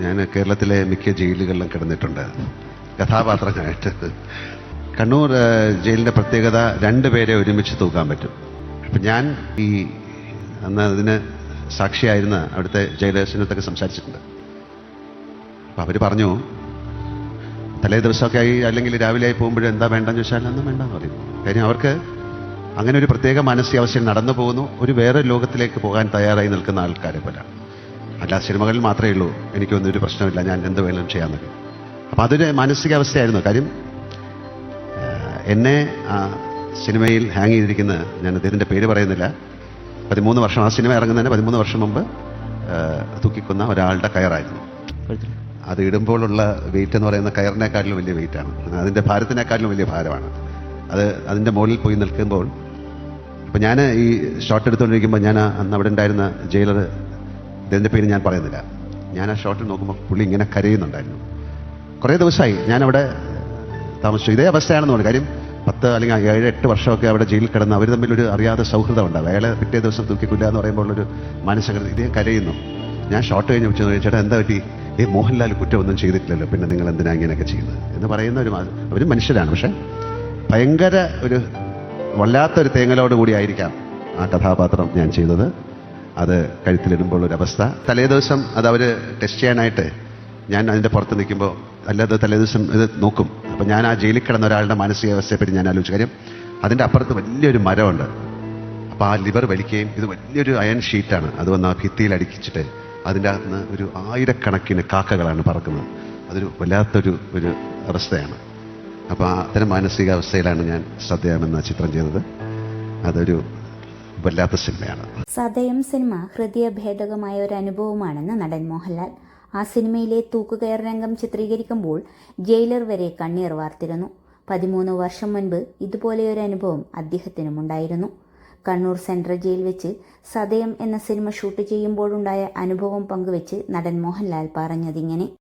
ഞാൻ കേരളത്തിലെ മിക്ക ജയിലുകളിലും കിടന്നിട്ടുണ്ട്. കഥാപാത്രങ്ങളായിട്ട്. കണ്ണൂർ ജയിലിന്റെ പ്രത്യേകത രണ്ടുപേരെ ഒരുമിച്ച് തൂക്കാൻ പറ്റും. അപ്പം ഞാൻ ഈ അന്ന് അതിന് സാക്ഷിയായിരുന്ന അവിടുത്തെ ജയിലേഴ്സിനടുത്തൊക്കെ സംസാരിച്ചിട്ടുണ്ട്. അപ്പം അവർ പറഞ്ഞു തലേ ദിവസമൊക്കെ ആയി അല്ലെങ്കിൽ രാവിലെ ആയി പോകുമ്പോഴും എന്താ വേണ്ടെന്ന് ചോദിച്ചാൽ ഒന്നും വേണ്ടെന്ന് പറയും. കാര്യം അവർക്ക് അങ്ങനെ ഒരു പ്രത്യേക മാനസികാവസ്ഥയിൽ നടന്നു പോകുന്നു. ഒരു വേറെ ലോകത്തിലേക്ക് പോകാൻ തയ്യാറായി നിൽക്കുന്ന ആൾക്കാരെ പോലെ. അല്ല സിനിമകളിൽ മാത്രമേ ഉള്ളൂ. എനിക്കൊന്നും ഒരു പ്രശ്നമില്ല. ഞാൻ എന്ത് വേണം ചെയ്യാമെന്നൊക്കെ അപ്പം അതൊരു മാനസികാവസ്ഥയായിരുന്നു. കാര്യം എന്നെ ആ സിനിമയിൽ ഹാങ് ചെയ്തിരിക്കുന്ന ഞാൻ അദ്ദേഹത്തിന്റെ പേര് പറയുന്നില്ല. പതിമൂന്ന് വർഷം ആ സിനിമ ഇറങ്ങുന്നതിന് പതിമൂന്ന് വർഷം മുമ്പ് തൂക്കിക്കുന്ന ഒരാളുടെ കയറായിരുന്നു. അത് ഇടുമ്പോഴുള്ള വെയിറ്റ് എന്ന് പറയുന്ന കയറിനേക്കാട്ടിലും വലിയ വെയിറ്റാണ് അതിന്റെ ഭാരത്തിനേക്കാട്ടിലും വലിയ ഭാരമാണ്. അത് അതിന്റെ മുകളിൽ പോയി നിൽക്കുമ്പോൾ അപ്പം ഞാൻ ഈ ഷോട്ട് എടുത്തുകൊണ്ടിരിക്കുമ്പോൾ ഞാൻ അന്ന് അവിടെ ഉണ്ടായിരുന്ന ജയിലർ ഇതിന്റെ പേര് ഞാൻ പറയുന്നില്ല. ഞാൻ ആ ഷോട്ടിൽ നോക്കുമ്പോൾ പുള്ളി ഇങ്ങനെ കരയുന്നുണ്ടായിരുന്നു. കുറേ ദിവസമായി ഞാനവിടെ താമസിച്ചു. ഇതേ അവസ്ഥയാണെന്ന് തോന്നുന്നു. കാര്യം പത്ത് അല്ലെങ്കിൽ ഏഴ് എട്ട് വർഷമൊക്കെ അവിടെ ജയിലിൽ കിടന്ന് അവർ ഒരു അറിയാതെ സൗഹൃദം ഉണ്ട് അയാളെ പിറ്റേ ദിവസം തൂക്കിക്കില്ല എന്ന് പറയുമ്പോൾ ഒരു മാനസിക ഇതേ കരയുന്നു. ഞാൻ ഷോട്ട് കഴിഞ്ഞ് വിളിച്ചു ചേട്ടാ എന്താ പറ്റി? ഏ മോഹൻലാൽ കുറ്റമൊന്നും ചെയ്തിട്ടില്ലല്ലോ. പിന്നെ നിങ്ങൾ എന്തിനാ ഇങ്ങനെയൊക്കെ ചെയ്യുന്നത്? എന്ന് പറയുന്ന ഒരു അവർ മനുഷ്യരാണ്. പക്ഷേ ഭയങ്കര ഒരു വല്ലാത്തൊരു തേങ്ങലോട് കൂടി ആയിരിക്കാം ആ കഥാപാത്രം ഞാൻ ചെയ്തത്. അത് കഴുത്തിലിടുമ്പോൾ ഒരു അവസ്ഥ തലേദിവസം അത് അവർ ടെസ്റ്റ് ചെയ്യാനായിട്ട് ഞാൻ അതിന്റെ പുറത്ത് നിൽക്കുമ്പോൾ അല്ലാതെ തലേദിവസം ഇത് നോക്കും. അപ്പം ഞാൻ ആ ജയിലിൽ കിടന്ന ഒരാളുടെ മാനസികാവസ്ഥയെപ്പറ്റി ഞാൻ ആലോചിച്ചു കാര്യം അതിന്റെ അപ്പുറത്ത് വലിയൊരു മരമുണ്ട്. അപ്പോൾ ആ ലിവർ വലിക്കുകയും ഇത് വലിയൊരു അയൺ ഷീറ്റാണ്. അത് വന്ന് ആ ഭിത്തിയിൽ അടിക്കിച്ചിട്ട് അതിന്റെ അകത്ത് നിന്ന് ഒരു ആയിരക്കണക്കിന് കാക്കകളാണ് പറക്കുന്നത്. അതൊരു വല്ലാത്തൊരു ഒരു അവസ്ഥയാണ്. അപ്പോൾ അത്തരം മാനസികാവസ്ഥയിലാണ് ഞാൻ ശ്രദ്ധയാമെന്ന് ചിത്രം ചെയ്തത്. അതൊരു വല്ലാത്ത സിനിമയാണ്. സതയം സിനിമ ഹൃദയഭേദകമായ ഒരു അനുഭവമാണെന്ന് നടൻ മോഹൻലാൽ. ആ സിനിമയിലെ തൂക്കുകയർ രംഗം ചിത്രീകരിക്കുമ്പോൾ ജയിലർ വരെ കണ്ണീർ വാർത്തിരുന്നു. പതിമൂന്ന് വർഷം മുൻപ് ഇതുപോലെയൊരു അനുഭവം അദ്ദേഹത്തിനും ഉണ്ടായിരുന്നു. കണ്ണൂർ സെൻട്രൽ ജയിൽ വെച്ച് സതയം എന്ന സിനിമ ഷൂട്ട് ചെയ്യുമ്പോഴുണ്ടായ അനുഭവം പങ്കുവെച്ച് നടൻ മോഹൻലാൽ പറഞ്ഞതിങ്ങനെ.